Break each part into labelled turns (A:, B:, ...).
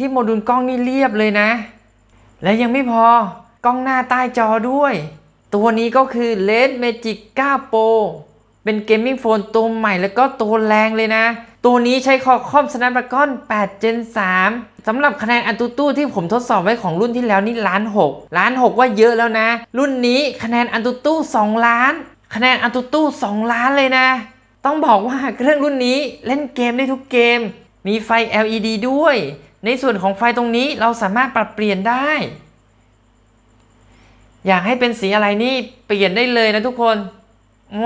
A: ที่โมดูลกล้องนี่เรียบเลยนะ และยังไม่พอกล้องหน้าใต้จอด้วย ตัวนี้ก็คือ Red Magic 9 Pro เป็นเกมมิ่งโฟนตัวใหม่แล้วก็ตัวแรงเลยนะ ตัวนี้ใช้คอคอม Snapdragon 8 Gen 3 สำหรับคะแนนอันตูตู้ที่ผมทดสอบไว้ของรุ่นที่แล้วนี่ล้าน6ล้าน6ว่าเยอะแล้วนะ รุ่นนี้คะแนนอันตูตู้ 2 ล้าน คะแนนอันตูตู้ 2 ล้านเลยนะ ต้องบอกว่าเครื่องรุ่นนี้เล่นเกมได้ทุกเกม มีไฟ LED ด้วย ในส่วนของไฟตรงนี้เราสามารถปรับเปลี่ยนได้ อยากให้เป็นสีอะไรนี่เปลี่ยนได้เลยนะทุกคน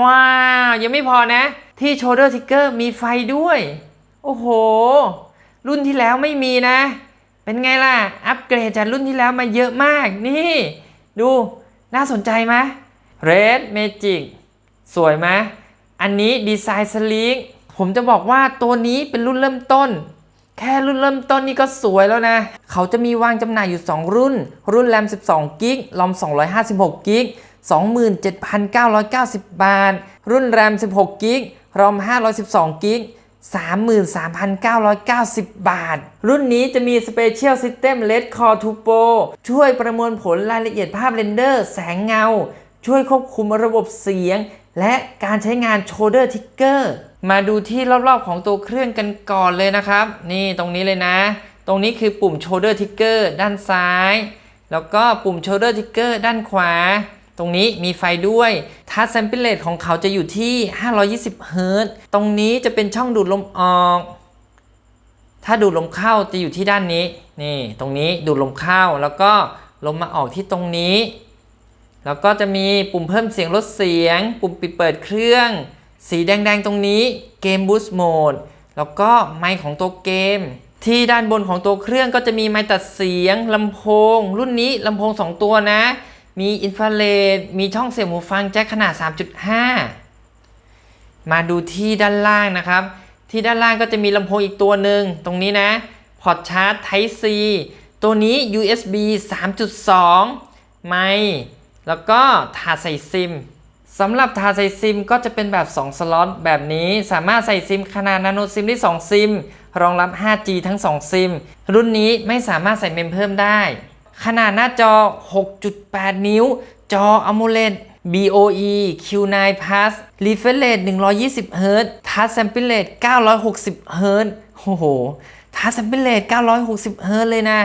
A: ว้าว ยังไม่พอนะ ที่โชเดอร์ทิกเกอร์มีไฟด้วย โอ้โห รุ่นที่แล้วไม่มีนะ เป็นไงล่ะ อัปเกรดจากรุ่นที่แล้วมาเยอะมาก นี่ ดูน่าสนใจไหม Red Magic สวยไหมอันนี้ดีไซน์สลีกผมจะบอกว่าตัวนี้เป็นรุ่นเริ่มต้น แค่รุ่นเริ่มต้นนี่ก็สวยแล้วนะ เขาจะมีวางจำหน่ายอยู่ 2 รุ่น รุ่นแรม 12 กิกลอม 256 กิก 27,990 บาท รุ่นแรม 16 กิกรอม 512 กิก 33,990 บาท รุ่นนี้จะมี Special System Red Core 2 Pro ช่วยประมวลผลรายละเอียดภาพเรนเดอร์ แสงเงา ช่วยควบคุมระบบเสียง และการใช้งาน Shoulder Trigger มาดูที่รอบๆของตัวเครื่องกันก่อนเลยนะครับ นี่ตรงนี้เลยนะ ตรงนี้คือปุ่ม Shoulder Trigger ด้านซ้าย แล้วก็ปุ่ม Shoulder Trigger ด้านขวา ตรงนี้มีไฟด้วยทัชแซมเปิลเลตของเขาจะอยู่ที่ 520เฮิรตตรงนี้จะเป็นช่องดูดลมออก ถ้าดูดลมเข้าจะอยู่ที่ด้านนี้ นี่ ตรงนี้ดูดลมเข้าแล้วก็ลมมาออกที่ตรงนี้ แล้วก็จะมีปุ่มเพิ่มเสียงลดเสียง ปุ่มปิดเปิดเครื่อง สีแดงๆตรงนี้เกมบูสต์โหมดแล้วก็ไมค์ของตัวเกม ที่ด้านบนของตัวเครื่องก็จะมีไมค์ตัดเสียงลำโพง รุ่นนี้ลำโพง 2 ตัวนะ มีอินฟราเรดมีช่องเสียบหูฟังแจ็คขนาด 3.5 มาดูที่ด้านล่างนะครับ ที่ด้านล่างก็จะมีลำโพงอีกตัวหนึ่งตรงนี้นะพอร์ตชาร์จ Type C ตัวนี้ USB 3.2 ไมค์ แล้วก็ถาดใส่ซิมสำหรับถาดใส่ซิมก็จะเป็นแบบ 2 สล็อตแบบนี้สามารถใส่ซิมขนาดนาโนซิมได้2ซิมรองรับ 5G ทั้ง 2 ซิม รุ่นนี้ไม่สามารถใส่เมมเพิ่มได้ ขนาดหน้าจอ 6.8 นิ้ว จอ AMOLED BOE Q9 Plus Refresh Rate 120 Hz Touch Sample Rate 960 Hz โอ้โห Touch Sample Rate 960 Hz เลยนะ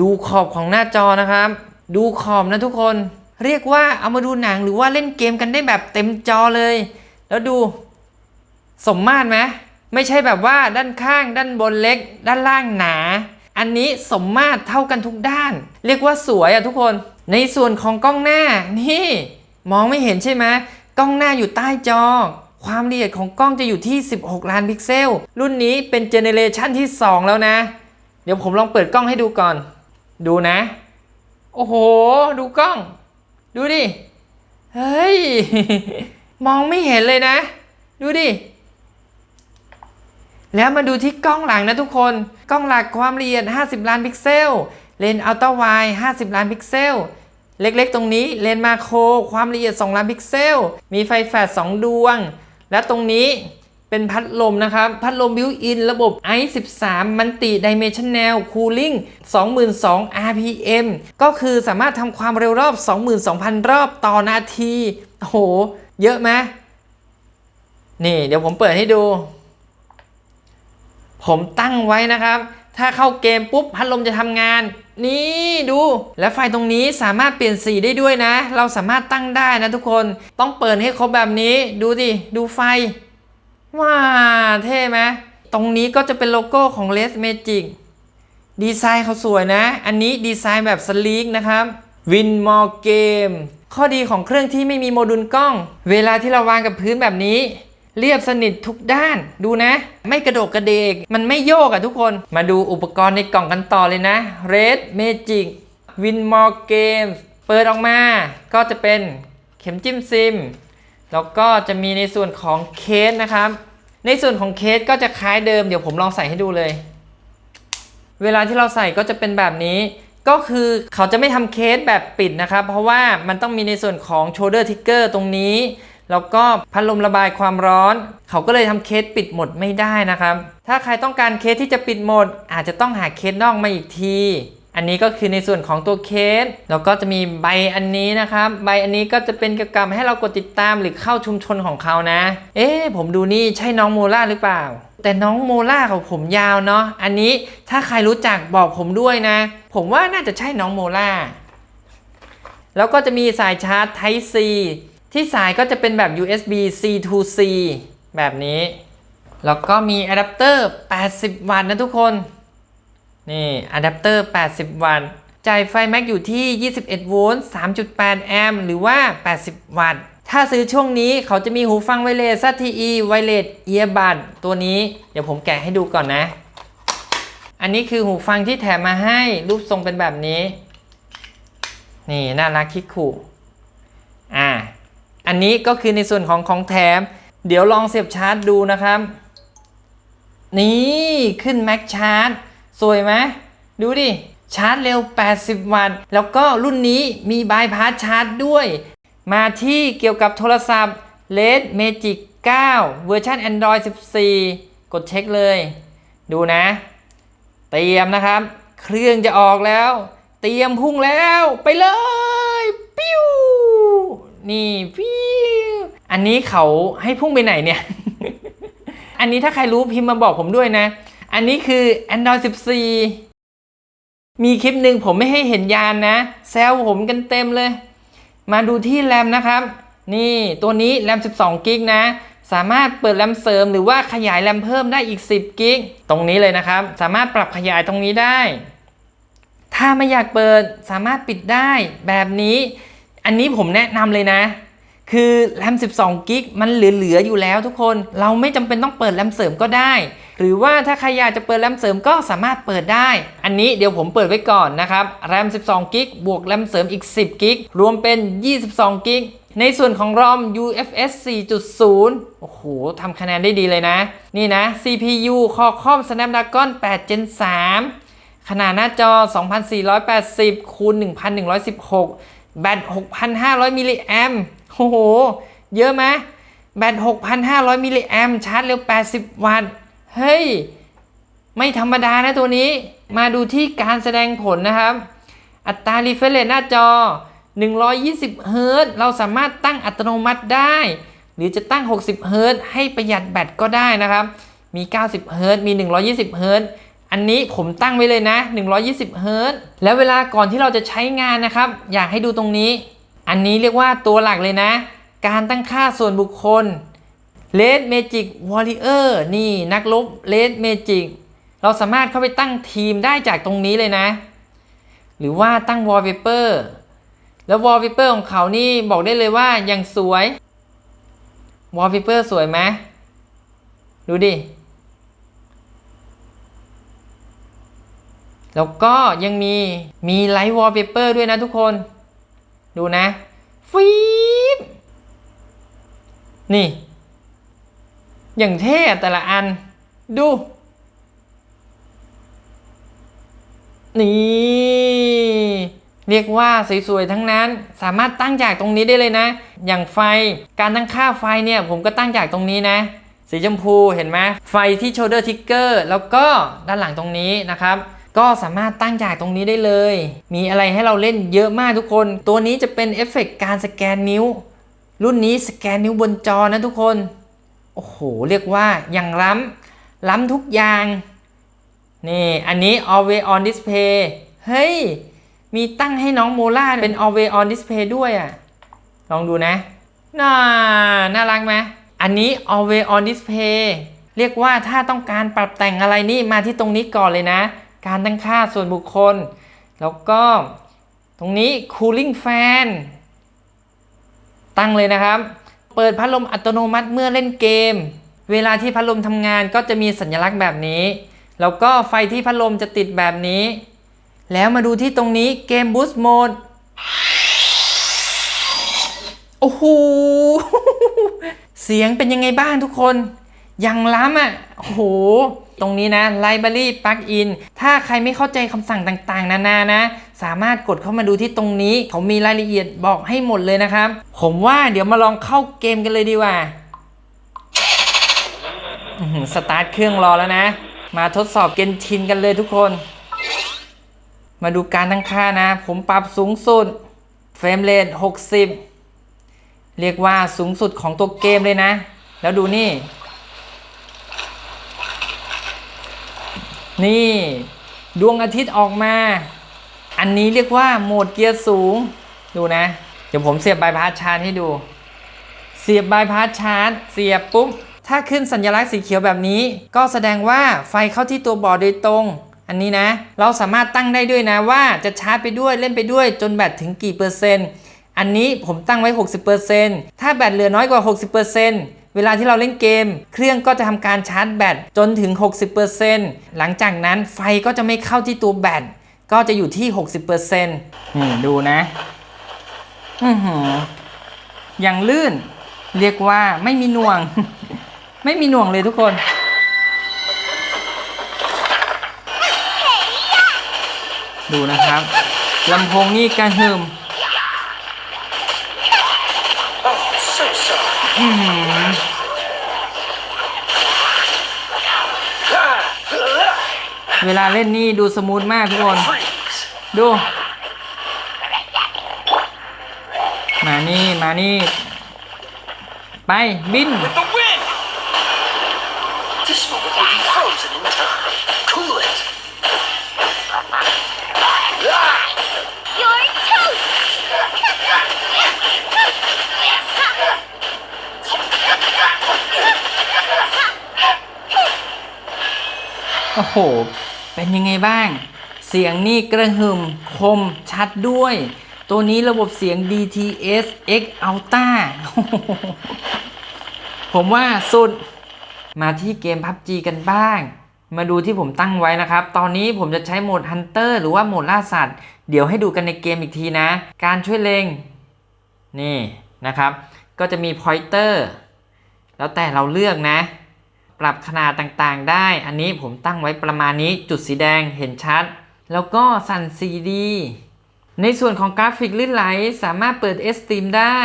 A: ดูขอบของหน้าจอนะครับ ดูขอบนะทุกคน เรียกว่าเอามาดูหนังหรือว่าเล่นเกมกันได้แบบเต็มจอเลย แล้วดูสมมาตรไหมไม่ใช่แบบว่าด้านข้างด้านบนเล็ก ด้านล่างหนา อันนี้สมมาตรเท่ากันทุกด้าน เรียกว่าสวยอะทุกคน ในส่วนของกล้องหน้านี่ มองไม่เห็นใช่ไหมกล้องหน้าอยู่ใต้จอ ความละเอียดของกล้องจะอยู่ที่ 16 ล้านพิกเซล รุ่นนี้เป็นเจเนเรชันที่ 2 แล้วนะ เดี๋ยวผมลองเปิดกล้องให้ดูก่อน ดูนะ โอ้โห ดูกล้อง ดูดิ เฮ้ย มองไม่เห็นเลยนะ ดูดิ แล้วมาดูที่กล้องหลังนะทุกคน กล้องหลักความละเอียด 50 ล้านพิกเซล เลนส์อัลตร้าไวด์50 ล้านพิกเซล เล็กๆ ตรงนี้เลนส์มาโคร ความละเอียด 2 ล้านพิกเซล มีไฟแฟลช2ดวง และตรงนี้ เป็นพัดลมนะครับ พัดลมบิวอินระบบ i13 มันติดิเมชันแนลคูลิ่ง22,000 rpm ก็คือสามารถทำความเร็วรอบ 22,000 รอบต่อนาทีโอ้โห เยอะไหมนี่ เดี๋ยวผมเปิดให้ดู ผมตั้งไว้นะครับ ถ้าเข้าเกมปุ๊บ พัดลมจะทำงาน นี่ดู และไฟตรงนี้สามารถเปลี่ยนสีได้ด้วยนะ เราสามารถตั้งได้นะทุกคน ต้องเปิดให้ครบแบบนี้ ดูดิ ดูไฟ ว้าเท่ไหมตรงนี้ก็จะเป็นโลโก้ของ Les Magic ดีไซน์เขาสวยนะ อันนี้ดีไซน์แบบสลีกนะครับ Win More Game ข้อดีของเครื่องที่ไม่มีโมดูลกล้อง เวลาที่เราวางกับพื้นแบบนี้ เรียบสนิททุกด้านดูนะ ไม่กระโดกกระเดก มันไม่โยกอะทุกคน มาดูอุปกรณ์ในกล่องกันต่อเลยนะ Red Magic Win More Games เปิดออกมา ก็จะเป็นเข็มจิ้มซิม แล้วก็จะมีในส่วนของเคสนะครับ ในส่วนของเคสก็จะคล้ายเดิมเดี๋ยวผมลองใส่ให้ดูเลย เวลาที่เราใส่ก็จะเป็นแบบนี้ ก็คือเขาจะไม่ทำเคสแบบปิดนะครับ เพราะว่ามันต้องมีในส่วนของ shoulder trigger ตรงนี้ แล้วก็พัดลมระบายความร้อน เขาก็เลยทำเคสปิดหมดไม่ได้นะครับ ถ้าใครต้องการเคสที่จะปิดหมด อาจจะต้องหาเคสนอกมาอีกที อันนี้ก็คือในส่วนของตัวเคสแล้วก็จะมีใบอันนี้นะครับ ใบอันนี้ก็จะเป็นกี่ยวกับให้เรากดติดตามหรือเข้าชุมชนของเขานะ เอ๊ะผมดูนี่ใช่น้องโมล่าหรือเปล่า แต่น้องโมล่าของผมยาวเนาะอันนี้ถ้าใครรู้จักบอกผมด้วยนะ ผมว่าน่าจะใช่น้องโมล่าแล้วก็จะมีสายชาร์จ Type C ที่สายก็จะเป็นแบบ USB C to C แบบนี้ แล้วก็มีอะแดปเตอร์ 80 วัตต์นะทุกคน นี่อะแดปเตอร์ 80 วัตต์จ่ายไฟแม็กอยู่ที่ 21 โวลต์ 3.8 แอมป์หรือว่า 80 วัตต์ ถ้าซื้อช่วงนี้เขาจะมีหูฟังไวเลส ZTE ไวเลสเอียบัดตัวนี้เดี๋ยวผมแกะให้ดูก่อนนะ อันนี้คือหูฟังที่แถมมาให้รูปทรงเป็นแบบนี้ นี่น่ารักคิกคูอ่า อันนี้ก็คือในส่วนของของแถม เดี๋ยวลองเสียบชาร์จดูนะครับ นี่ขึ้นแม็กชาร์จ สวยไหมดูดิ ชาร์จเร็ว 80 วัตต์ แล้วก็รุ่นนี้มีบายพาสชาร์จด้วย มาที่เกี่ยวกับโทรศัพท์ Red Magic 9 เวอร์ชัน Android 14 กดเช็คเลย ดูนะ เตรียมนะครับ เครื่องจะออกแล้ว เตรียมพุ่งแล้วไปเลยปิ้วนี่ปิ้วอันนี้เขาให้พุ่งไปไหนเนี่ย อันนี้ถ้าใครรู้พิมพ์มาบอกผมด้วยนะ อันนี้คือ Android 14 มีคลิปหนึ่งผมไม่ให้เห็นยานนะ แซวผมกันเต็มเลย มาดูที่แรมนะครับ นี่ตัวนี้แรม 12 กิกนะ สามารถเปิดแรมเสริมหรือว่าขยายแรมเพิ่มได้อีก 10 กิก ตรงนี้เลยนะครับ สามารถปรับขยายตรงนี้ได้ ถ้าไม่อยากเปิดสามารถปิดได้แบบนี้ อันนี้ผมแนะนำเลยนะคือแรม 12 กิก มันเหลือ ๆ อยู่แล้วทุกคน เราไม่จำเป็นต้องเปิดแรมเสริมก็ได้ หรือว่าถ้าใครอยากจะเปิดแรมเสริมก็สามารถเปิดได้ อันนี้เดี๋ยวผมเปิดไว้ก่อนนะครับแรม 12กิกบวกแรมเสริมอีก 10กิกรวมเป็น 22กิกในส่วนของ ROM UFS 4.0 โอ้โห ทำคะแนนได้ดีเลยนะ นี่นะ CPU Qualcomm Snapdragon 8 Gen 3 ขนาดหน้าจอ 2480คูณ1116 แบต 6,500 มิลลิแอมโอ้โห เยอะไหมแบต 6,500 มิลลิแอมชาร์จเร็ว 80 วัตต์ เฮ้ย ไม่ธรรมดานะตัวนี้ มาดูที่การแสดงผลนะครับ อัตรา refresh rate หน้าจอ 120เฮิรตเราสามารถตั้งอัตโนมัติได้ หรือจะตั้ง 60เฮิรตให้ประหยัดแบตก็ได้นะครับ มี 90เฮิรตซ์มี 120เฮิรตอันนี้ผมตั้งไว้เลยนะ 120เฮิรตแล้วเวลาก่อนที่เราจะใช้งานนะครับ อยากให้ดูตรงนี้ อันนี้เรียกว่าตัวหลักเลยนะ การตั้งค่าส่วนบุคคล Red Magic Warrior นี่นักรบ Red Magic เราสามารถเข้าไปตั้งทีมได้จากตรงนี้เลยนะ หรือว่าตั้ง Wallpaper แล้ว Wallpaper ของเขานี่บอกได้เลยว่ายังสวย Wallpaper สวยไหมดูดิ แล้วก็ยังมีมี Light Wallpaper ด้วยนะทุกคน ดูนะฟีบนี่ อย่างเท่แต่ละอัน ดู นี่ เรียกว่าสวยๆทั้งนั้น สามารถตั้งจากตรงนี้ได้เลยนะ อย่างไฟ การตั้งค่าไฟเนี่ย ผมก็ตั้งจากตรงนี้นะ สีชมพูเห็นไหมไฟที่ shoulder trigger แล้วก็ด้านหลังตรงนี้นะครับก็สามารถตั้งจากตรงนี้ได้เลย มีอะไรให้เราเล่นเยอะมากทุกคน ตัวนี้จะเป็นเอฟเฟกต์การสแกนนิ้ว รุ่นนี้สแกนนิ้วบนจอนะทุกคน โอ้โห เรียกว่าย่างล้ำล้ำทุกอย่าง นี่ อันนี้ always on display เฮ้ย มีตั้งให้น้องโมล่าเป็น always on display ด้วยอะ่ะ ลองดูนะ น่า น่ารักไหมอันนี้ always on display เรียกว่าถ้าต้องการปรับแต่งอะไรนี่มาที่ตรงนี้ก่อนเลยนะ การตั้งค่าส่วนบุคคล แล้วก็ตรงนี้ cooling fan ตั้งเลยนะครับ เปิดพัดลมอัตโนมัติเมื่อเล่นเกม เวลาที่พัดลมทำงานก็จะมีสัญลักษณ์แบบนี้ แล้วก็ไฟที่พัดลมจะติดแบบนี้ แล้วมาดูที่ตรงนี้เกมบูสต์โหมดโอ้โหเสียงเป็นยังไงบ้างทุกคน ยังล้ำอะโอ้โห ตรงนี้นะ Library Plugin ถ้าใครไม่เข้าใจคำสั่งต่างๆ นานานะ สามารถกดเข้ามาดูที่ตรงนี้ เขามีรายละเอียดบอกให้หมดเลยนะครับ ผมว่าเดี๋ยวมาลองเข้าเกมกันเลยดีกว่าสตาร์ทเครื่องรอแล้วนะ มาทดสอบเกนชินกันเลยทุกคน มาดูการตั้งค่านะ ผมปรับสูงสุดเฟรมเรท60 เรียกว่าสูงสุดของตัวเกมเลยนะ แล้วดูนี่ นี่ดวงอาทิตย์ออกมา อันนี้เรียกว่าโหมดเกียร์สูง ดูนะ เดี๋ยวผมเสียบบายพาสชาร์จให้ดู เสียบบายพาสชาร์จ เสียบปุ๊บ ถ้าขึ้นสัญลักษณ์สีเขียวแบบนี้ ก็แสดงว่าไฟเข้าที่ตัวบอร์ดโดยตรง อันนี้นะ เราสามารถตั้งได้ด้วยนะว่าจะชาร์จไปด้วยเล่นไปด้วยจนแบตถึงกี่เปอร์เซ็นต์ อันนี้ผมตั้งไว้ 60%ถ้าแบตเหลือน้อยกว่า 60%เเวลาที่เราเล่นเกม เครื่องก็จะทำการชาร์จแบตจนถึง 60%หลังจากนั้นไฟก็จะไม่เข้าที่ตัวแบตก็จะอยู่ที่ 60%นี่ดูนะอือหืออย่างลื่นเรียกว่าไม่มีหน่วง ไม่มีหน่วงเลยทุกคนดูนะครับลำโพงนี่กระหึ่ม เวลาเล่นนี่ดูสมูทมากทุกคน ดู มานี่ มานี่ ไปบิน โอ้โห เป็นยังไงบ้าง เสียงนี่กระหึ่มคมชัดด้วย ตัวนี้ระบบเสียง DTS X Ultra ผมว่าสุด มาที่เกม PUBG กันบ้าง มาดูที่ผมตั้งไว้นะครับ ตอนนี้ผมจะใช้โหมด Hunter หรือว่าโหมดล่าสัตว์ เดี๋ยวให้ดูกันในเกมอีกทีนะ การช่วยเลงนี่นะครับ ก็จะมี pointer แล้วแต่เราเลือกนะ ปรับขนาดต่างๆ ได้ อันนี้ผมตั้งไว้ประมาณนี้จุดสีแดงเห็นชัด แล้วก็สั่น CD ในส่วนของกราฟิกลื่นไหลสามารถเปิด Steam ได้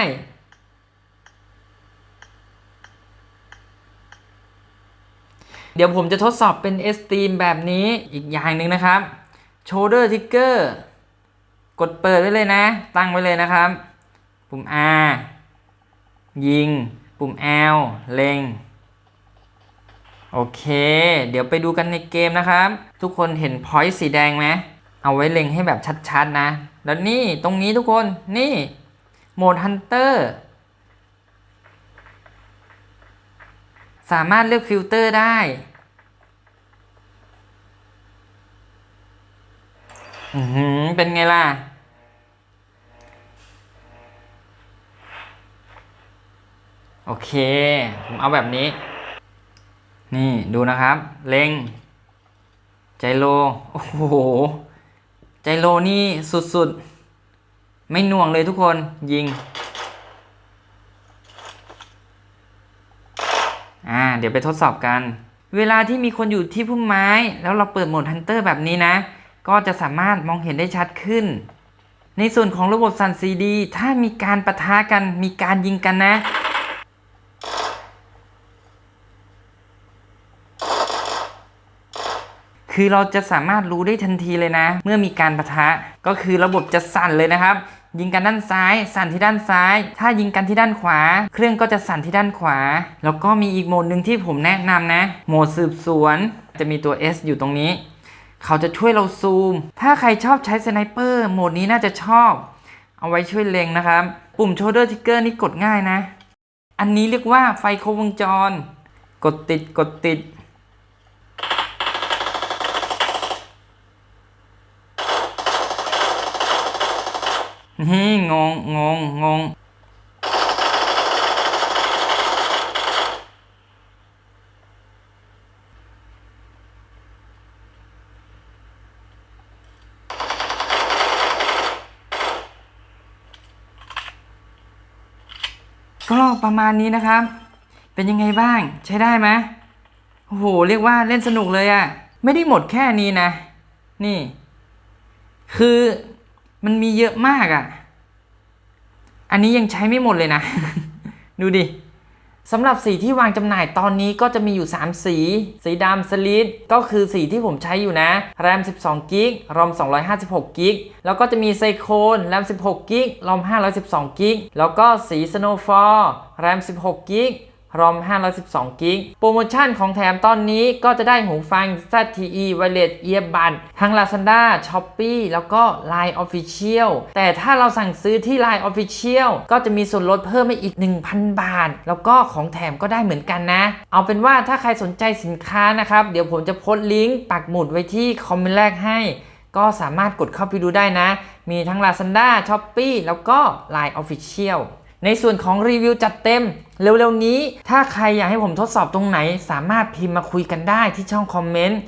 A: เดี๋ยวผมจะทดสอบเป็น Steam แบบนี้อีกอย่างหนึ่งนะครับ Shoulder Trigger กดเปิดไว้เลยนะ ตั้งไว้เลยนะครับ ปุ่ม R ยิง ปุ่ม L เล็ง โอเค เดี๋ยวไปดูกันในเกมนะครับ ทุกคนเห็นพอยต์สีแดงไหมเอาไว้เล็งให้แบบชัดๆนะ แล้วนี่ตรงนี้ทุกคนนี่โหมดฮันเตอร์สามารถเลือกฟิลเตอร์ได้ อือหือเป็นไงล่ะ โอเค ผมเอาแบบนี้ นี่ดูนะครับ เล็ง ใจโล โอ้โห ใจโลนี่สุดๆ ไม่หน่วงเลยทุกคนยิง อ่า เดี๋ยวไปทดสอบกัน เวลาที่มีคนอยู่ที่พุ่มไม้ แล้วเราเปิดโหมดฮันเตอร์แบบนี้นะ ก็จะสามารถมองเห็นได้ชัดขึ้น ในส่วนของระบบสั่นซีดี ถ้ามีการประทะกันมีการยิงกันนะ คือเราจะสามารถรู้ได้ทันทีเลยนะ เมื่อมีการประทะก็คือระบบจะสั่นเลยนะครับ ยิงกันด้านซ้าย สั่นที่ด้านซ้าย ถ้ายิงกันที่ด้านขวา เครื่องก็จะสั่นที่ด้านขวา แล้วก็มีอีกโหมดหนึ่งที่ผมแนะนำนะ โหมดสืบสวน จะมีตัว S อยู่ตรงนี้ เขาจะช่วยเราซูม ถ้าใครชอบใช้สไนเปอร์โหมดนี้น่าจะชอบ เอาไว้ช่วยเล็งนะครับ ปุ่ม shoulder trigger นี่กดง่ายนะ อันนี้เรียกว่าไฟโครบวงจร กดติดกดติด งงงงงงก็ประมาณนี้นะครับ เป็นยังไงบ้าง ใช้ได้ไหมโอ้โห เรียกว่าเล่นสนุกเลยอะไม่ได้หมดแค่นี้นะ นี่ คือ มันมีเยอะมากอะอันนี้ยังใช้ไม่หมดเลยนะ ดูดิสำหรับสีที่วางจำหน่ายตอนนี้ก็จะมีอยู่ 3 สี สีดำสลิดก็คือสีที่ผมใช้อยู่นะ แรม 12 กิกรอม 256 กิกแล้วก็จะมีไซโคนแรม 16 กิกรอม 512 กิกแล้วก็สีสโนว์ฟอร์แรม 16 กิก รอม 512 กิก โปรโมชั่นของแถมตอนนี้ก็จะได้หูฟัง ZTE Wireless Earbud ทั้ง Lazada, Shopee แล้วก็ Line Official แต่ถ้าเราสั่งซื้อที่ Line Official ก็จะมีส่วนลดเพิ่มมาอีก 1,000 บาท แล้วก็ของแถมก็ได้เหมือนกันนะ เอาเป็นว่าถ้าใครสนใจสินค้านะครับ เดี๋ยวผมจะโพสต์ลิงก์ปักหมุดไว้ที่คอมเมนต์แรกให้ ก็สามารถกดเข้าไปดูได้นะ มีทั้ง Lazada, Shopee แล้วก็ Line Official ในส่วนของรีวิวจัดเต็ม เร็วๆนี้ ถ้าใครอยากให้ผมทดสอบตรงไหน สามารถพิมพ์มาคุยกันได้ที่ช่องคอมเมนต์